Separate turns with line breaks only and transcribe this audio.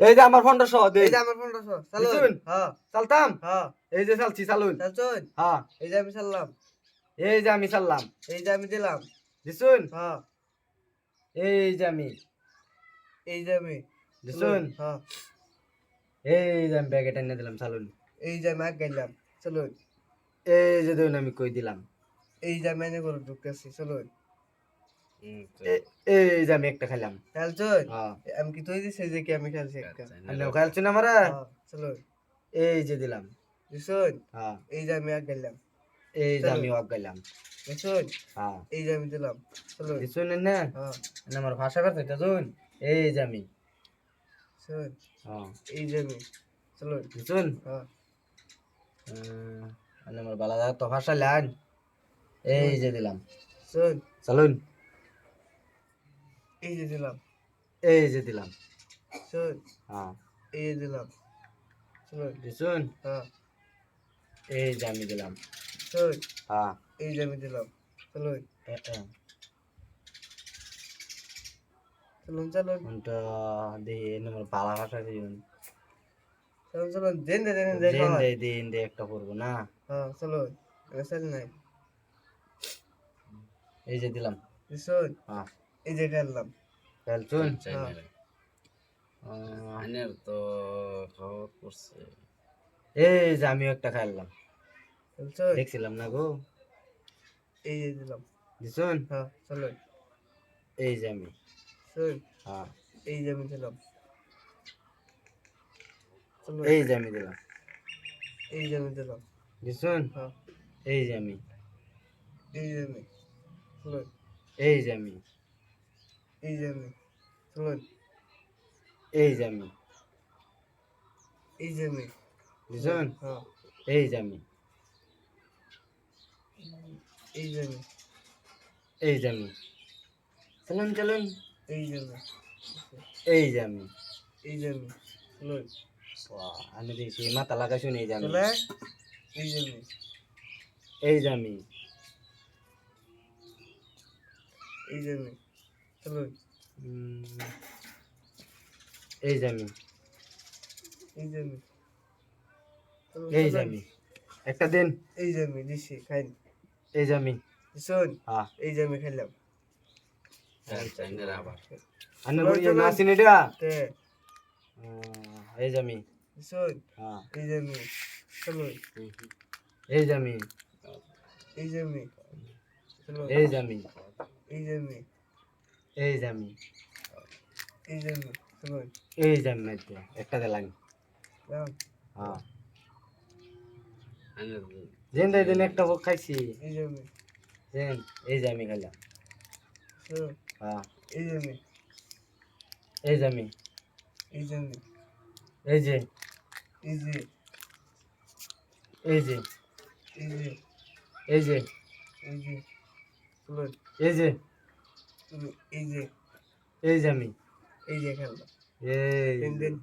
এই যে আমার ফোনটা সহ
এই যে আমার ফোনটা সহ চালুন হ্যাঁ
চালতাম
হ্যাঁ
এই যে চালছি চালুন
চালছুন
হ্যাঁ
এই যে আমি চাললাম
এই যে আমি চাললাম
এই যে আমি দিলাম
দিছুন
হ্যাঁ
এই যে আমি
এই যে আমি
দিছুন
হ্যাঁ
এই যে আমি ব্যাগে টেনে দিলাম চালুন
এই যে আমি আগ গেলাম চলুন
এই যে দেখুন আমি কই দিলাম
এই যে আমি এনে করে ঢুকতেছি চলুন
এই যে আমি একটা হ্যাঁ।
আমি কি তুই দিছিস যে কি আমি খেলছি একটা?
আমারা
হ্যাঁ।
এই যে দিলাম।
দিছুন?
হ্যাঁ।
এই যে আমি গেলাম
এই যে আমি ওয়াক গেলাম
দিছুন?
হ্যাঁ।
এই যে আমি দিলাম। চলুন
দিছুন না
হ্যাঁ।
আমার ভাষা করতে শুন এই যে আমি।
শুন
হ্যাঁ।
এই যে আমি। চলুন
দিছুন?
হ্যাঁ।
আমার বালা তো ভাষা লান এই যে দিলাম।
শুন
চালুন।
এই যে দিলাম।
এই যে দিলাম।
শুন।
হ্যাঁ।
এই যে দিলাম। চলুন
দিছুন
হ্যাঁ।
এই যে আমি দিলাম।
শুন।
হ্যাঁ।
এই যে আমি দিলাম।
এ।
চলুন চলুন
দিয়ে আমার বালা ভাষা দিন
চলুন চলুন দেন দে দেন দেখো
দিন দে দিন দে একটা করব না?
হ্যাঁ চল নাই।
এই যে দিলাম।
শুন।
হ্যাঁ।
এই যে খেললাম
খেলছুন
হ্যাঁ
আহ,
তো খাওয়া করছে
এই যে আমিও একটা খাইলাম
চলছুন
দেখছিলাম না গো
এই যে দিলাম
দিছুন
হ্যাঁ চলুন
এই যে আমি
শুন
হ্যাঁ
এই যে আমি দিলাম
এই যে আমি দিলাম
এই যে আমি দিলাম
দিছুন
হ্যাঁ
এই যে আমি
এই যে আমি
এই যে আমি
এই যে আমি চলুন
এই যে আমি
এই যে আমি হ্যাঁ
এই যে আমি
এই যে আমি
এই যে আমি চলুন চলুন
এই যে আমি
এই যে আমি
এই যে আমি চলুন
আমি দেখছি মাথা লাগাইছুন এই যে আমি
এই যে আমি
এই যে আমি
এই যে আমি
উম, এই আমি
এই চলুন,
এই যে একটা দিন
এই যে আমি দিছি খাইন
এই যে আমি
শোন
হ্যাঁ
এই যে আমি খাইলাম
এই যে আমি
শোন
হ্যাঁ
এই যে আমি চলুন
এই যে আমি
এই যে আমি
এই যে আমি
এই যে আমি
এই যে আমি।
এই যে
এই যে আমি একটা দিলাম হ্যাঁ। যেন দেয় দিন একটা ভোগ খাইছি।
এই যে আমি।
যেন এই যে আমি খাইলাম। হ্যাঁ।
এই যে আমি।
এই যে আমি।
এই যে আমি।
এই যে।
এই যে।
এই যে।
এই যে।
এই যে।
এই যে।
এই যে।
চলুন, এই যে
এই যে আমি।
এই যে খেললাম
এই।